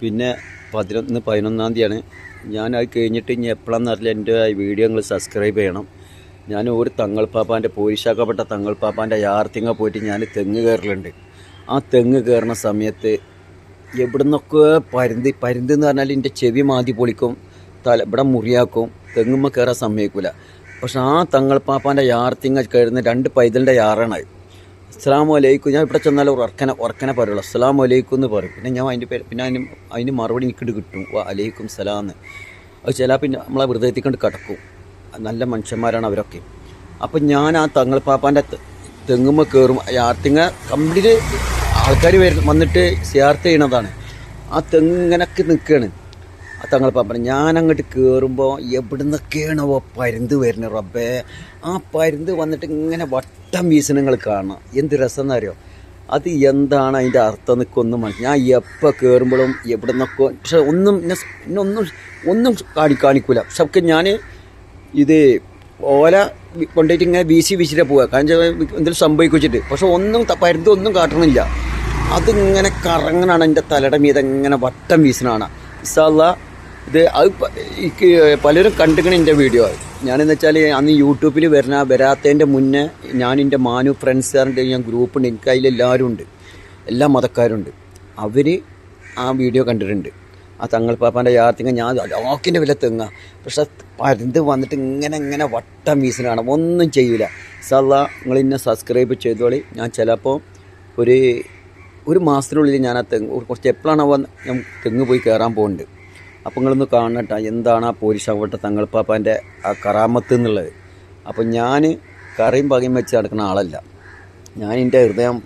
പിന്നെ പതിനൊന്ന് പതിനൊന്നാം തീയതിയാണ്. ഞാൻ അത് കഴിഞ്ഞിട്ട് ഇനി എപ്പോഴാണെന്ന് അറിയില്ല. എന്റെ വീഡിയോ നിങ്ങൾ സബ്സ്ക്രൈബ് ചെയ്യണം. ഞാൻ ഒരു തങ്ങൾപ്പാപ്പാന്റെ പോരിശാക്കപ്പെട്ട തങ്ങൾപ്പാപ്പാന്റെ യാർത്തിങ്ങ പോയിട്ട് ഞാൻ തെങ്ങ് കയറലുണ്ട്. ആ തെങ്ങ് കയറുന്ന സമയത്ത് എവിടുന്നൊക്കെ പരുന്ത് പരുന്ത് എന്ന് പറഞ്ഞാൽ എന്റെ ചെവി മാതി പൊളിക്കും തല ഇവിടെ മുറിയാക്കും തെങ്ങുമ്മ കയറാൻ സമ്മതിക്കില്ല പക്ഷെ ആ തങ്ങൾപ്പാപ്പാന്റെ യാർത്തിങ്ങ കയറുന്ന രണ്ട് പൈതലിന്റെ യാറാണ് അസ്സാം വലൈക്കും ഞാൻ ഇവിടെ ചെന്നാൽ ഉറക്കനെ ഉറക്കനെ പറയുള്ളൂ. അസ്സാം വലൈക്കും എന്ന് പറയും. പിന്നെ ഞാൻ അതിന്റെ പേര് പിന്നെ അതിന് അതിന് മറുപടി എനിക്കിട്ട് കിട്ടും. അലൈക്കും സലാം എന്ന്. അത് ചില പിന്നെ നമ്മളെ ഹൃദയത്തിൽ കൊണ്ട് കിടക്കും. നല്ല മനുഷ്യന്മാരാണ് അവരൊക്കെ. അപ്പം ഞാൻ ആ തങ്ങൾപ്പാപ്പാന്റെ തെങ്ങുമ്പോൾ കയറും ആർത്തിങ്ങ കംപ്ലീറ്റ് ആൾക്കാർ വരും വന്നിട്ട് സിയാർത്ത് ചെയ്യണതാണ്. ആ തെങ്ങിനൊക്കെ നിൽക്കുകയാണ് ആ പറഞ്ഞു ഞാൻ അങ്ങോട്ട് കയറുമ്പോൾ എവിടുന്നൊക്കെയാണ് ഓ പരുന്ത് വരുന്നത് റബ്ബേ? ആ പരുന്ത് വന്നിട്ട് ഇങ്ങനെ വട്ടം വീസണങ്ങൾ കാണാം. എന്ത് രസം എന്നറിയോ അത് എന്താണ് അതിന്റെ അർത്ഥം എന്നൊക്കെ ഒന്നും മനസ്സിൽ ഞാൻ എപ്പോൾ കയറുമ്പോഴും എവിടെ നിന്നൊക്കെ പക്ഷെ ഒന്നും എന്നെ ഒന്നും ഒന്നും കാണി കാണിക്കൂല. പക്ഷെ ഞാൻ ഇത് ഓല കൊണ്ടുപോയിട്ട് ഇങ്ങനെ വീശി വീശിട്ട് പോവുക കാരണം എന്തെങ്കിലും സംഭവിച്ചിട്ട് പക്ഷെ ഒന്നും പരുന്ത് ഒന്നും കാട്ടണില്ല. അതിങ്ങനെ കറങ്ങണാണ് എന്റെ തലയുടെ മീതെ ഇങ്ങനെ വട്ടം വീശണാണ് ഇസാല്ല ഇത് അത് പലരും കണ്ടിക്കണ എന്റെ വീഡിയോ ഞാനെന്ന് വെച്ചാൽ അന്ന് യൂട്യൂബിൽ വരുന്ന വരാത്തതിന്റെ മുന്നേ ഞാൻ എന്റെ മാനു ഫ്രണ്ട്സുകാരുടെ ഞാൻ ഗ്രൂപ്പുണ്ട് എനിക്ക് അതിലെല്ലാവരും ഉണ്ട്. എല്ലാ മതക്കാരുണ്ട്. അവർ ആ വീഡിയോ കണ്ടിട്ടുണ്ട്. ആ തങ്ങൾ തങ്ങൾപ്പാപ്പാന്റെ യാത്രങ്ങൾ ഞാൻ ലോക്കിന്റെ വില തെങ്ങ. പക്ഷെ പരുന്ത് വന്നിട്ട് ഇങ്ങനെ ഇങ്ങനെ വട്ടം വീസിനാണ് ഒന്നും ചെയ്യില്ല സല്ല നിങ്ങൾ ഇന്നെ സബ്സ്ക്രൈബ് ചെയ്തോളി. ഞാൻ ചിലപ്പോൾ ഒരു ഒരു മാസത്തിനുള്ളിൽ ഞാൻ ആ തെങ്ങ് കുറച്ച് എപ്പോഴാണ് ഞാൻ തെങ്ങ് പോയി കയറാൻ പോകുന്നുണ്ട് അപ്പോൾ നിങ്ങളൊന്ന് കാണട്ടെ എന്താണ് ആ പോരിശാവട്ട തങ്ങൾപ്പാപ്പാന്റെ ആ കറാമത്ത് എന്നുള്ളത്. അപ്പോൾ ഞാൻ കറിയും പകയും വെച്ച് നടക്കുന്ന ആളല്ല. ഞാൻ എന്റെ ഹൃദയം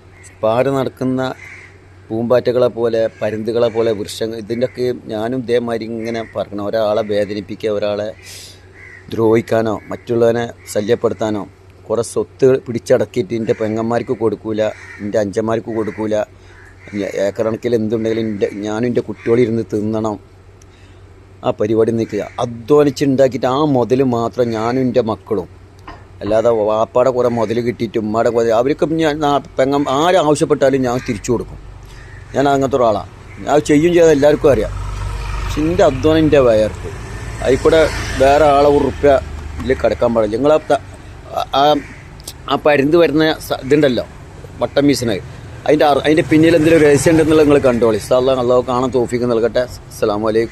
പാറി നടക്കുന്ന പൂമ്പാറ്റകളെ പോലെ പരുന്തുകളെ പോലെ വൃക്ഷങ്ങൾ ഇതിന്റെയൊക്കെ ഞാനും ഇതേമാതിരി ഇങ്ങനെ പറക്കണം. ഒരാളെ വേദനിപ്പിക്കുക ഒരാളെ ദ്രോഹിക്കാനോ മറ്റുള്ളവനെ ശല്യപ്പെടുത്താനോ കുറേ സ്വത്ത് പിടിച്ചടക്കിയിട്ട് എന്റെ പെങ്ങന്മാർക്ക് കൊടുക്കൂല എന്റെ അഞ്ചന്മാർക്ക് കൊടുക്കൂല. ഏക്കറണക്കിൽ എന്തുണ്ടെങ്കിലും എന്റെ ഞാനും എന്റെ കുട്ടികളിരുന്ന് തിന്നണം. ആ പരിപാടി നിൽക്കുക. അധ്വാനിച്ചുണ്ടാക്കിയിട്ട് ആ മുതൽ മാത്രം ഞാനും എന്റെ മക്കളും. അല്ലാതെ വാപ്പാടെ കുറേ മുതൽ കിട്ടിയിട്ട് ഉമ്മയുടെ കുറേ അവർക്ക് ഞാൻ പെങ്ങം ആര് ആവശ്യപ്പെട്ടാലും ഞാൻ തിരിച്ചു കൊടുക്കും. ഞാൻ അങ്ങനത്തെ ഒരാളാണ് ഞാൻ ചെയ്യും ചെയ്താൽ എല്ലാവർക്കും അറിയാം. പക്ഷെ എന്റെ അധ്വാനം എന്റെ വയർക്ക് അതിൽക്കൂടെ വേറെ ആളെ ഉറുപ്പ്യ ഇതിൽ കിടക്കാൻ പാടില്ല. നിങ്ങൾ ആ പരുന്ത് വരുന്ന ഇതുണ്ടല്ലോ വട്ടം മീസിനായി അതിന്റെ അതിന്റെ പിന്നിൽ എന്തെങ്കിലും രഹസ്യം ഉണ്ടെന്നുള്ളത് നിങ്ങൾ കണ്ടോളി. സാധാരണ അള്ളാഹ് കാണാൻ തോഫിക്ക് നൽകട്ടെ. അസ്സാം വലൈക്കും